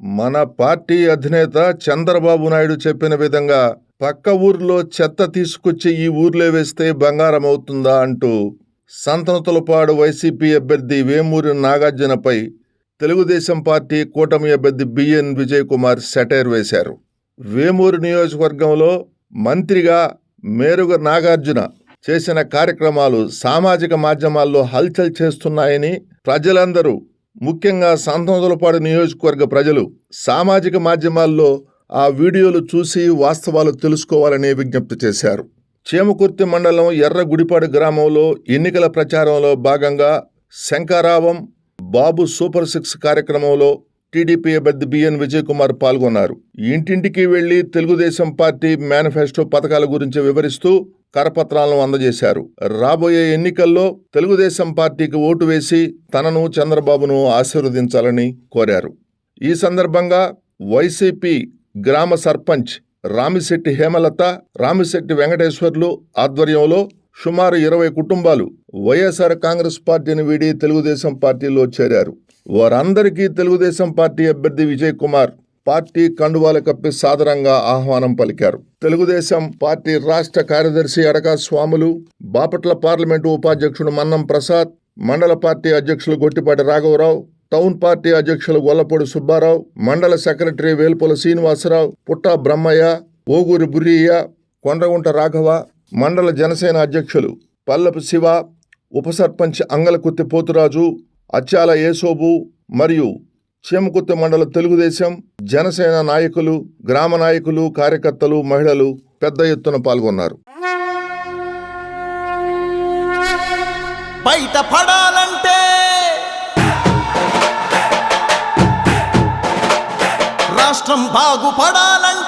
మన పార్టీ అధినేత చంద్రబాబు నాయుడు చెప్పిన విధంగా పక్క ఊర్లో చెత్త తీసుకొచ్చి ఈ ఊర్లో వేస్తే బంగారం అవుతుందా అంటూ సంతనతులపాడు వైసీపీ అభ్యర్థి వేమూరి నాగార్జునపై తెలుగుదేశం పార్టీ కూటమి అభ్యర్థి బిఎన్ విజయ్ కుమార్ సెటైర్ వేశారు. వేమూరు నియోజకవర్గంలో మంత్రిగా మేరుగ నాగార్జున చేసిన కార్యక్రమాలు సామాజిక మాధ్యమాల్లో హల్చల్ చేస్తున్నాయని ప్రజలందరూ ముఖ్యంగా సంతోదలపాడు నియోజకవర్గ ప్రజలు సామాజిక మాధ్యమాల్లో ఆ వీడియోలు చూసి వాస్తవాలు తెలుసుకోవాలని విజ్ఞప్తి చేశారు. చేమకుర్తి మండలం ఎర్రగుడిపాడు గ్రామంలో ఎన్నికల ప్రచారంలో భాగంగా శంకారావం బాబు సూపర్ సిక్స్ కార్యక్రమంలో టీడీపీ అభ్యర్థి బిఎన్ విజయ్ కుమార్ పాల్గొన్నారు. ఇంటింటికి వెళ్ళి తెలుగుదేశం పార్టీ మేనిఫెస్టో పథకాల గురించి వివరిస్తూ కరపత్రాలను అందజేశారు. రాబోయే ఎన్నికల్లో తెలుగుదేశం పార్టీకి ఓటు వేసి తనను చంద్రబాబును ఆశీర్వదించాలని కోరారు. ఈ సందర్భంగా వైసీపీ గ్రామ సర్పంచ్ రామిశెట్టి హేమలత రామిశెట్టి వెంకటేశ్వర్లు ఆధ్వర్యంలో సుమారు ఇరవై కుటుంబాలు వైఎస్ఆర్ కాంగ్రెస్ పార్టీని వీడి తెలుగుదేశం పార్టీలో చేరారు. వారందరికీ తెలుగుదేశం పార్టీ అభ్యర్థి విజయ్ కుమార్ పార్టీ కండువాలు కప్పి సాదరంగా ఆహ్వానం పలికారు. తెలుగుదేశం పార్టీ రాష్ట్ర కార్యదర్శి అడకా స్వాములు బాపట్ల పార్లమెంటు ఉపాధ్యక్షుడు మన్నం ప్రసాద్ మండల పార్టీ అధ్యక్షులు గొట్టిపాటి రాఘవరావు టౌన్ పార్టీ అధ్యక్షులు గొల్లపూడి సుబ్బారావు మండల సెక్రటరీ వేల్పుల శ్రీనివాసరావు పుట్టా బ్రహ్మయ్య ఓగూరి బుర్రియయ్య కొండగుంట రాఘవ మండల జనసేన అధ్యక్షులు పల్లపు శివ ఉప సర్పంచ్ అంగలకుత్తి పోతురాజు అచ్చాల ఏసోబు మరియు చీమకుత్తి మండల తెలుగుదేశం జనసేన నాయకులు గ్రామ నాయకులు కార్యకర్తలు మహిళలు పెద్ద ఎత్తున పాల్గొన్నారు. బయట పడాలంటే రాష్ట్రం బాగుపడాలంటే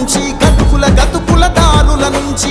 నుంచి గతుకుల గతుకుల దారుల నుంచి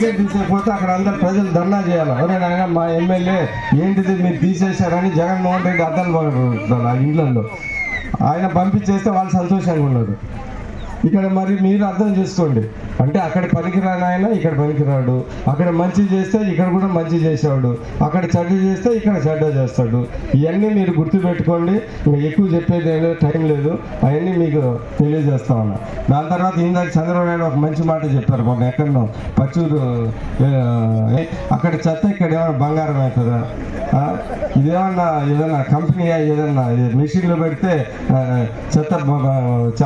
టికెట్ అక్కడ అందరు ప్రజలు ధర్నా చేయాలి. ఎవరే నాయన మా ఎమ్మెల్యే ఏంటిది మీరు తీసేశారని జగన్మోహన్ రెడ్డి అర్థాలు పడుతున్నారు ఆ ఇండ్లలో ఆయన పంపించేస్తే వాళ్ళు సంతోషంగా ఉన్నారు. ఇక్కడ మరి మీరు అర్థం చేసుకోండి. అంటే అక్కడ పనికిరాని ఆయన ఇక్కడ పనికిరాడు. అక్కడ మంచి చేస్తే ఇక్కడ కూడా మంచి చేసేవాడు. అక్కడ చెడ్డ చేస్తే ఇక్కడ చెడ్డ చేస్తాడు. ఇవన్నీ మీరు గుర్తుపెట్టుకోండి. ఇంకా ఎక్కువ చెప్పేది ఏదో టైం లేదు. అవన్నీ మీకు తెలియజేస్తా ఉన్నా. దాని తర్వాత ఇందాక చంద్రబాబు నాయుడు ఒక మంచి మాట చెప్పారు మొన్న ఎక్కడో పచ్చూరు అక్కడ చెత్త ఇక్కడ ఏమైనా బంగారం అవుతుందా? ఇదేమన్నా ఏదైనా కంపెనీ ఏదన్నా మిషన్లు పెడితే చెత్త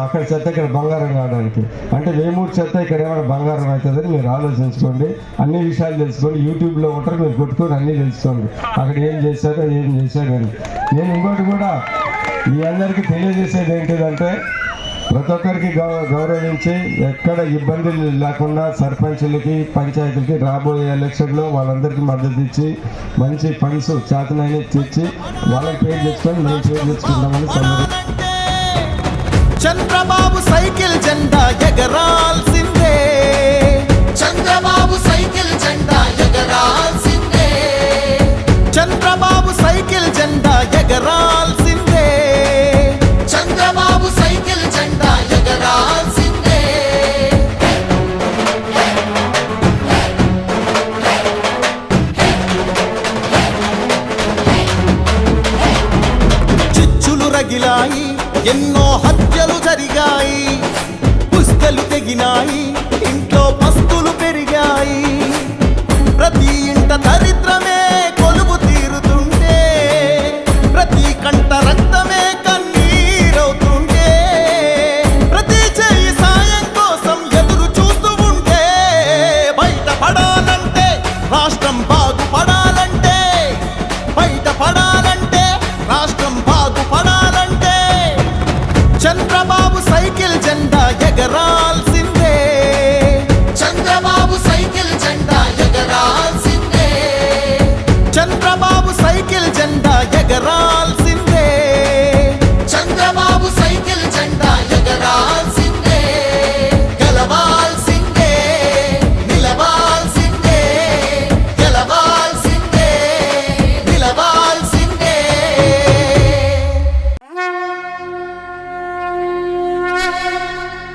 అక్కడ చెత్త ఇక్కడ బంగారం కావడానికి అంటే వేమూరు చెత్త ఇక్కడ ఏమైనా బంగారం అవుతుందని మీరు ఆలోచించుకోండి. అన్ని విషయాలు తెలుసుకోండి. యూట్యూబ్లో ఉంటారు మీరు కొట్టుకొని అన్నీ తెలుసుకోండి. అక్కడ ఏం చేశారో ఏం చేశారో అని. నేను ఇంకోటి కూడా మీ అందరికీ తెలియజేసేది ఏంటిదంటే ప్రతి ఒక్కరికి గౌ- గౌరవించి ఎక్కడ ఇబ్బందులు లేకుండా సర్పంచులకి పంచాయతీలకి రాబోయే ఎలక్షన్లో వాళ్ళందరికీ మద్దతు ఇచ్చి మంచి ఫండ్స్ చేతనైనా తెచ్చి వాళ్ళకి పేరు తెచ్చుకొని మేము పేరు తెచ్చుకుంటామని సందర్భం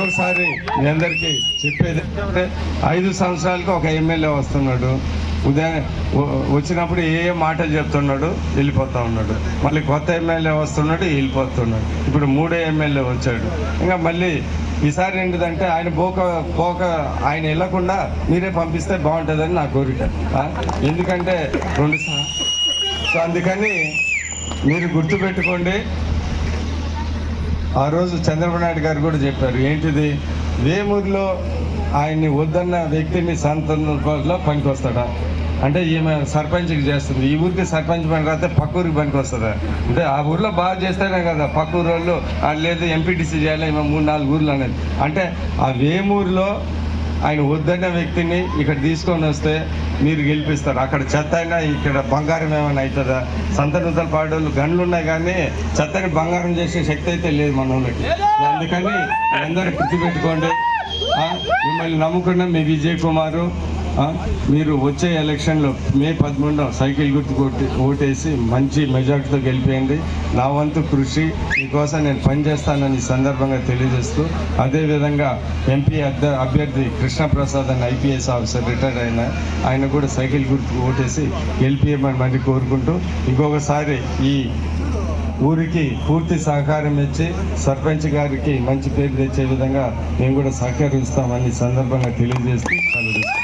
ఇంకొకసారి మీ అందరికీ చెప్పేది ఐదు సంవత్సరాలకు ఒక ఎమ్మెల్యే వస్తున్నాడు. ఉదయం వచ్చినప్పుడు ఏ ఏ మాటలు చెప్తున్నాడు వెళ్ళిపోతా ఉన్నాడు. మళ్ళీ కొత్త ఎమ్మెల్యే వస్తున్నాడు వెళ్ళిపోతున్నాడు. ఇప్పుడు మూడో ఎమ్మెల్యే వచ్చాడు. ఇంకా మళ్ళీ ఈసారి ఏంటిదంటే ఆయన పోక పోక ఆయన వెళ్ళకుండా మీరే పంపిస్తే బాగుంటుందని నా కోరిక. ఎందుకంటే రెండు సో అందుకని మీరు గుర్తుపెట్టుకోండి ఆ రోజు చంద్రబాబు నాయుడు గారు కూడా చెప్పారు ఏంటిది? వేమూరులో ఆయన్ని వద్దన్న వ్యక్తిని సంతంలో పనికొస్తాడా? అంటే ఈమె సర్పంచ్కి చేస్తుంది. ఈ ఊరికి సర్పంచ్ పని రాస్తే పక్క ఊరికి పనికి వస్తుందా అంటే ఆ ఊర్లో బాగా చేస్తేనే కదా పక్క ఊరు వాళ్ళు లేదు ఎంపీటీసీ చేయాలి ఈమె మూడు నాలుగు ఊర్లు అనేది. అంటే ఆ వేమూరులో ఆయన వద్దన్న వ్యక్తిని ఇక్కడ తీసుకొని వస్తే మీరు గెలిపిస్తారు. అక్కడ చెత్త అయినా ఇక్కడ బంగారం ఏమైనా అవుతుందా? సంతనూతల పాడోళ్ళు గన్లు ఉన్నాయి కానీ చెత్తని బంగారం చేసే శక్తి అయితే లేదు మన వాళ్ళకి. అందుకని అందరూ గుర్తుపెట్టుకోండి. మిమ్మల్ని నమ్ముకున్న మీ విజయ్ కుమారు మీరు వచ్చే ఎలక్షన్లో మే పదమూడున సైకిల్ గుర్తు కొట్టి ఓటేసి మంచి మెజార్టీతో గెలిపేయండి. నా వంతు కృషి. మీకోసం నేను పనిచేస్తానని సందర్భంగా తెలియజేస్తూ అదేవిధంగా ఎంపీ అభ్య అభ్యర్థి కృష్ణప్రసాద్ అని ఐపీఎస్ ఆఫీసర్ రిటైర్డ్ అయిన ఆయన కూడా సైకిల్ గుర్తు ఓటేసి గెలిపియమని మరి కోరుకుంటూ ఇంకొకసారి ఈ ఊరికి పూర్తి సహకారం ఇచ్చి సర్పంచ్ గారికి మంచి పేరు తెచ్చే విధంగా మేము కూడా సహకరిస్తామని సందర్భంగా తెలియజేస్తూ సెలవు